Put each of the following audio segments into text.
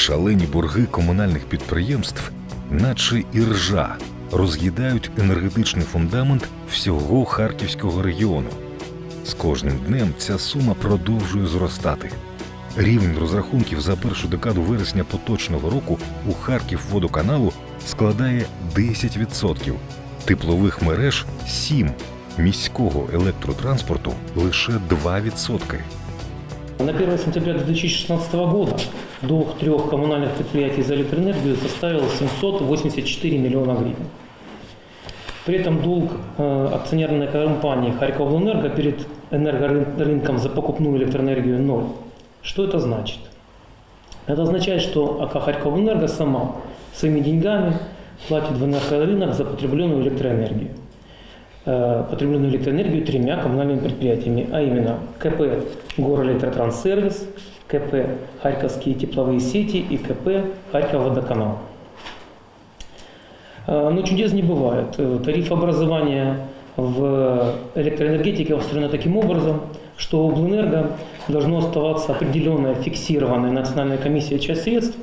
Шалені борги комунальних підприємств, наче іржа, роз'їдають енергетичний фундамент всього харківського регіону. З кожним днем ця сума продовжує зростати. Рівень розрахунків за першу декаду вересня поточного року у Харківводоканалу складає 10%, теплових мереж 7%, міського електротранспорту лише 2%. На 1 сентября 2016 года долг трех коммунальных предприятий за электроэнергию составил 784 миллиона гривен. При этом долг э, акционерной компании Харьковэнерго перед энергорынком за покупную электроэнергию ноль. Что это значит? Это означает, что АК Харьковэнерго сама своими деньгами платит в энергорынок за потребленную электроэнергию. Э, потребленную электроэнергию тремя коммунальными предприятиями, а именно КП «Горэлектротранссервис», КП «Харьковские тепловые сети» и КП «Харьковводоканал». Э, Но чудес не бывает. Э, Тариф образования в электроэнергетике устроено таким образом, что у Облэнерго должно оставаться определенная фиксированная национальная комиссия часть средств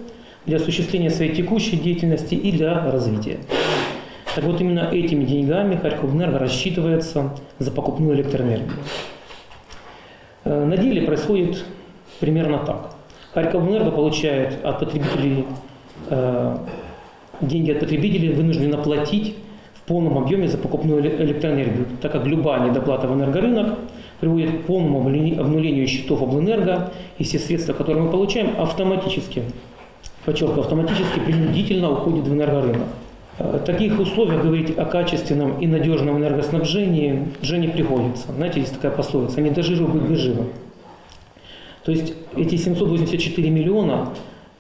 для осуществления своей текущей деятельности и для развития. Так вот, именно этими деньгами Харьковэнерго рассчитывается за покупную электроэнергию. Э, На деле происходит примерно так. Харьковэнерго получает от потребителей э, деньги от потребителей вынуждена платить в полном объеме за покупную эле- электроэнергию, так как любая недоплата в энергорынок приводит к полному обнулению счетов облэнерго, и все средства, которые мы получаем, автоматически, подчеркиваю, автоматически принудительно уходят в энергорынок. Э, В таких условиях говорить о качественном и надежном энергоснабжении уже не приходится. Знаете, есть такая пословица «не дожируй, быть живо». То есть эти 784 миллиона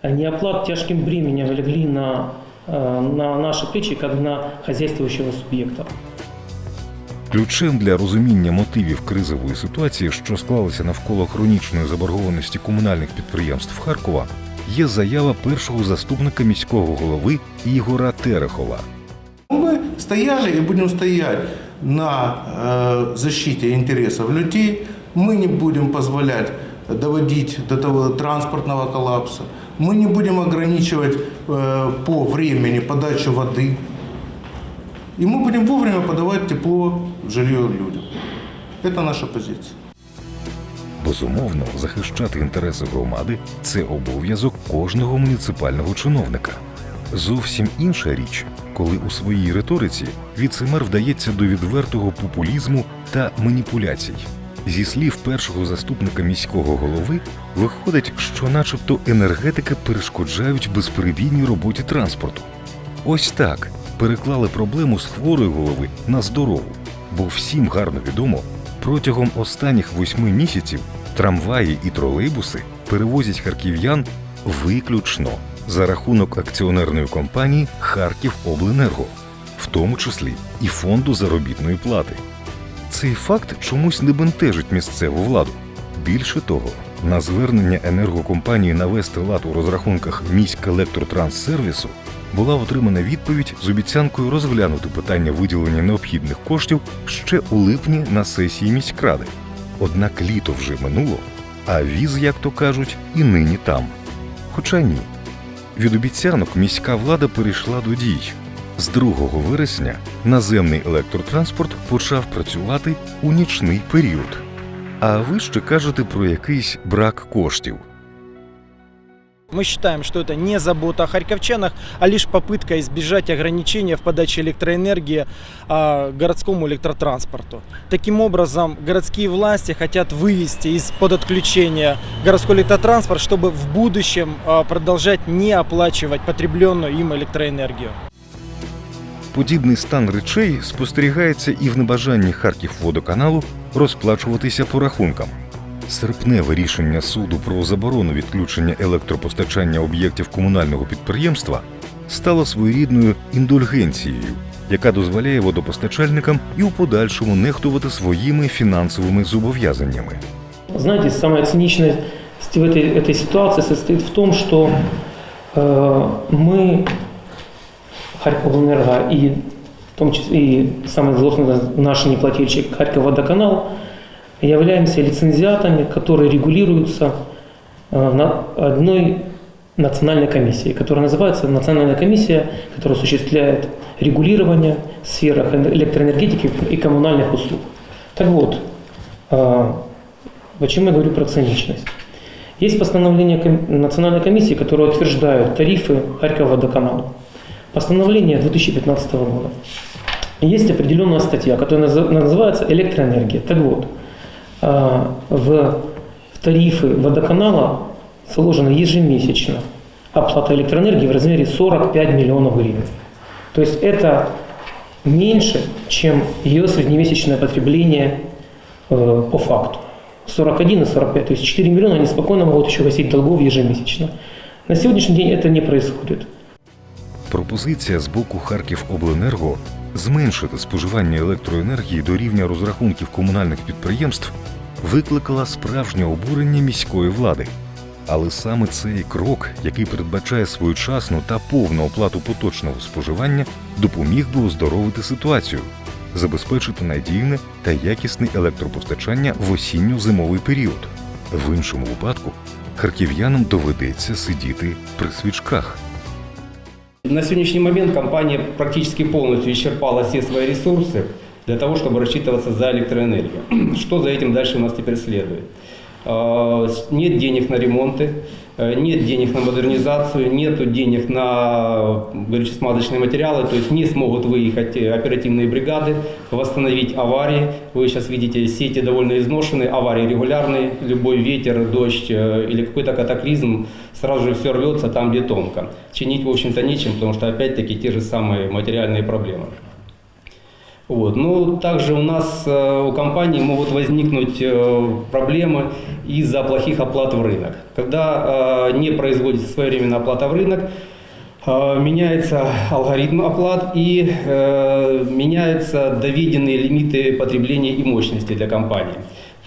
они оплат тяжким бременем легли на, э, на наши плечи, как на хозяйствующего субъекта. Ключем для розуміння мотивів кризової ситуації, що склалася навколо хронічної заборгованості комунальних підприємств Харкова, є заява першого заступника міського голови Ігора Терехова. Мы стояли и будем стоять на э, защите интересов людей. Мы не будем позволять доводить до того транспортного коллапса. Мы не будем ограничивать э, по времени подачу воды. И мы будем вовремя подавать тепло, жилье людям. Это наша позиция. Безумовно, захищати інтереси громади це обов'язок кожного муніципального чиновника. Зовсім інша річ, коли у своїй риториці віцемер вдається до відвертого популізму та маніпуляцій. Зі слів першого заступника міського голови виходить, що, начебто, енергетики перешкоджають безперебійній роботі транспорту. Ось так переклали проблему з хворої голови на здорову, бо всім гарно відомо, протягом останніх восьми місяців трамваї і тролейбуси перевозять харків'ян виключно за рахунок акціонерної компанії Харківобленерго, в тому числі і фонду заробітної плати. Цей факт чомусь не бентежить місцеву владу. Більше того, на звернення енергокомпанії навести лад у розрахунках міськелектротранссервісу була отримана відповідь з обіцянкою розглянути питання виділення необхідних коштів ще у липні на сесії міськради. Однак літо вже минуло, а віз, як то кажуть, і нині там. Хоча ні. Від обіцянок міська влада перейшла до дій. З 2 вересня наземний електротранспорт почав працювати у нічний період. А ви ще кажете про якийсь брак коштів. Мы считаем, что это не забота о харьковчанах, а лишь попытка избежать ограничения в подаче электроэнергии а, городскому электротранспорту. Таким образом, городские власти хотят вывести из-под отключения городской электротранспорт, чтобы в будущем а, продолжать не оплачивать потребленную им электроэнергию. Подібний стан речей спостерігається і в небажанні Харківводоканалу розплачуватися по рахункам. Серпневе рішення суду про заборону відключення електропостачання об'єктів комунального підприємства стало своєрідною індульгенцією, яка дозволяє водопостачальникам і у подальшому нехтувати своїми фінансовими зобов'язаннями. Знаете, самая циничность в этой, этой ситуации состоит в том, что э, мы, Харьковэнерго и в том числе и самый злостный наш неплательщик Харьковводоканал являемся лицензиатами, которые регулируются э, на одной национальной комиссией, которая называется Национальная комиссия, которая осуществляет регулирование в сферах электроэнергетики и коммунальных услуг. Так вот, почему я говорю про циничность? Есть постановление Национальной комиссии, которое утверждает тарифы Харькова-Водоканалу. Постановление 2015 года. Есть определенная статья, которая наз- называется «Электроэнергия». Так вот, в, в тарифы водоканала заложена ежемесячно оплата электроэнергии в размере 45 миллионов гривен. То есть это меньше, чем ее среднемесячное потребление э, по факту. 41 и 45, то есть 4 миллиона они спокойно могут еще гасить долгов ежемесячно. На сегодняшний день это не происходит. Пропозиція з боку Харківобленерго зменшити споживання електроенергії до рівня розрахунків комунальних підприємств викликала справжнє обурення міської влади. Але саме цей крок, який передбачає своєчасну та повну оплату поточного споживання, допоміг би оздоровити ситуацію, забезпечити надійне та якісне електропостачання в осінньо-зимовий період. В іншому випадку харків'янам доведеться сидіти при свічках. На сегодняшний момент компания практически полностью исчерпала все свои ресурсы для того, чтобы рассчитываться за электроэнергию. Что за этим дальше у нас теперь следует? Э, Нет денег на ремонты, э, нет денег на модернизацию, нет денег на горюче-смазочные материалы, то есть не смогут выехать э, оперативные бригады, восстановить аварии. Вы сейчас видите, сети довольно изношены, аварии регулярные, любой ветер, дождь или какой-то катаклизм, сразу же все рвется там, где тонко. Чинить, в общем-то, нечем, потому что опять-таки те же самые материальные проблемы. Вот. Ну, также у нас э, у компании могут возникнуть э, проблемы из-за плохих оплат в рынок. Когда э, не производится своевременная оплата в рынок, меняется алгоритм оплат и меняются доведенные лимиты потребления и мощности для компании.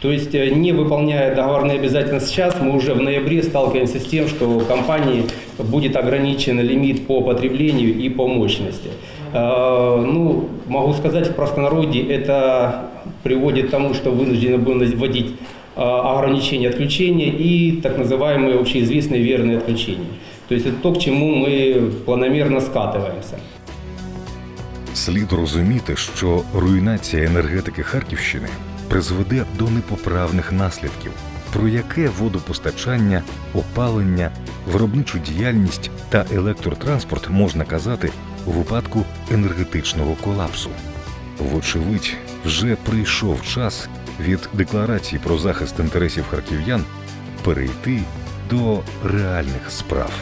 То есть, не выполняя договорные обязательства сейчас, мы уже в ноябре сталкиваемся с тем, что у компании будет ограничен лимит по потреблению и по мощности. Ну, могу сказать в простонародье, это приводит к тому, что вынуждены будем вводить э, ограничения отключения и так называемые общеизвестные верные отключения. То есть это то, к чему мы планомерно скатываемся. Слід розуміти, що руйнація енергетики Харківщини призведе до непоправних наслідків, про яке водопостачання, опалення, виробничу діяльність та електротранспорт можна казати у випадку енергетичного колапсу. Вочевидь, вже прийшов час від декларації про захист інтересів харків'ян перейти до реальних справ.